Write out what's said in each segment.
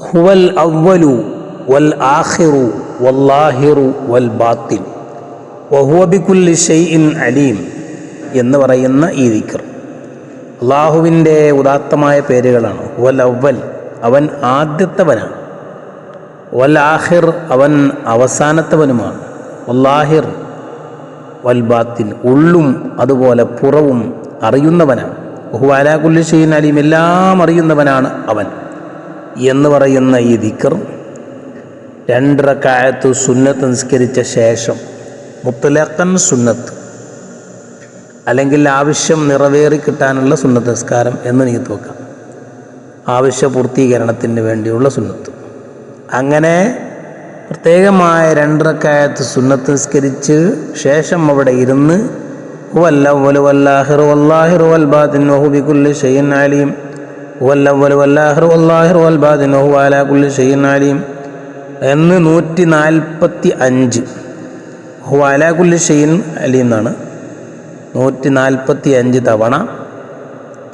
ഹുവൽ അവലു വൽ ആഹിറു വല്ലാഹിറു വൽ ബാത്തിൻ. വഹുവബിക്കുല്ലി ഷെയ്ഇൻ അലീം എന്ന് പറയുന്ന ഈ ദിക്കർ അള്ളാഹുവിന്റെ ഉദാത്തമായ പേരുകളാണ്. വൽ അവൽ അവൻ ആദ്യത്തവനാണ്. വൽ ആഹിർ അവൻ അവസാനത്തവനുമാണ്. വല്ലാഹിർ വൽ ബാത്തിൻ ഉള്ളും അതുപോലെ പുറവും അറിയുന്നവനാണ്. ഹുവാലാകുല്ലി ഷെയ്ൻ അലീം എല്ലാം അറിയുന്നവനാണ് അവൻ. എന്ന് പറയുന്ന ഈ ദിക്കർ രണ്ടരക്കായത്ത് സുന്നത്ത് നിസ്കരിച്ച ശേഷം മുത്തലക്കൻ സുന്നത്ത് അല്ലെങ്കിൽ ആവശ്യം നിറവേറി കിട്ടാനുള്ള സുന്നത്ത് നിസ്കാരം എന്ന് നീ തോക്കാം. ആവശ്യ പൂർത്തീകരണത്തിന് വേണ്ടിയുള്ള സുന്നത്ത്. അങ്ങനെ പ്രത്യേകമായ രണ്ടരക്കായത്ത് സുന്നത്ത് നിസ്കരിച്ച് ശേഷം അവിടെ ഇരുന്ന് വല്ലവലു വല്ലാഹിറു വല്ലാഹിറു വൽ ബാത്തിൻ വഹു വല്ലാഹിറു വല്ലാഹിറു വൽ ബാദി നഹു അലാ കുല്ലി ഷൈഇൻ അലീം എന്ന് നൂറ്റി നാൽപ്പത്തി അഞ്ച് ഹു അലാ കുല്ലി അലീം എന്നാണ് നൂറ്റി നാൽപ്പത്തി അഞ്ച് തവണ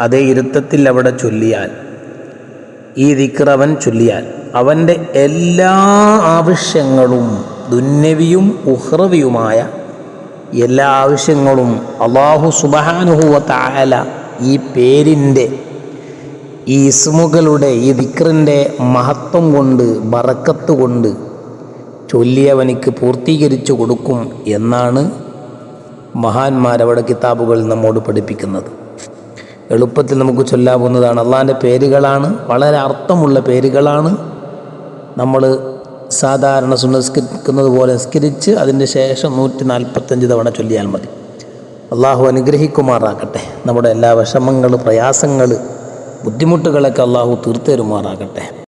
അതേ ഇരുത്തത്തിൽ അവിടെ ചൊല്ലിയാൽ ഈ ദിക്ർ അവൻ ചൊല്ലിയാൽ അവന്റെ എല്ലാ ആവശ്യങ്ങളും ദുന്നവിയും ഉഹ്റവിയുമായ എല്ലാ ആവശ്യങ്ങളും അള്ളാഹു സുബഹാനുഹുവ താല ഈ പേരിന്റെ ഈ ഇസ്മുകളുടെ ഈ ദിക്റിന്റെ മഹത്വം കൊണ്ട് ബറക്കത്ത് കൊണ്ട് ചൊല്ലിയവനിക്ക് പൂർത്തീകരിച്ചു കൊടുക്കും എന്നാണ് മഹാന്മാരവിടെ കിതാബുകൾ നമ്മോട് പഠിപ്പിക്കുന്നത്. എളുപ്പത്തിൽ നമുക്ക് ചൊല്ലാവുന്നതാണ്. അള്ളാന്റെ പേരുകളാണ് വളരെ അർത്ഥമുള്ള പേരുകളാണ് നമ്മൾ സാധാരണ സുനസ്കരിക്കുന്നത് പോലെ നിസ്കരിച്ച് അതിന്റെ ശേഷം നൂറ്റി നാൽപ്പത്തഞ്ച് തവണ ചൊല്ലിയാൽ മതി. അള്ളാഹു അനുഗ്രഹിക്കുമാറാക്കട്ടെ നമ്മുടെ എല്ലാ വിഷമങ്ങൾ പ്രയാസങ്ങൾ ബുദ്ധിമുട്ടുകളൊക്കെ അള്ളാഹു തീർത്തേരുമാറാകട്ടെ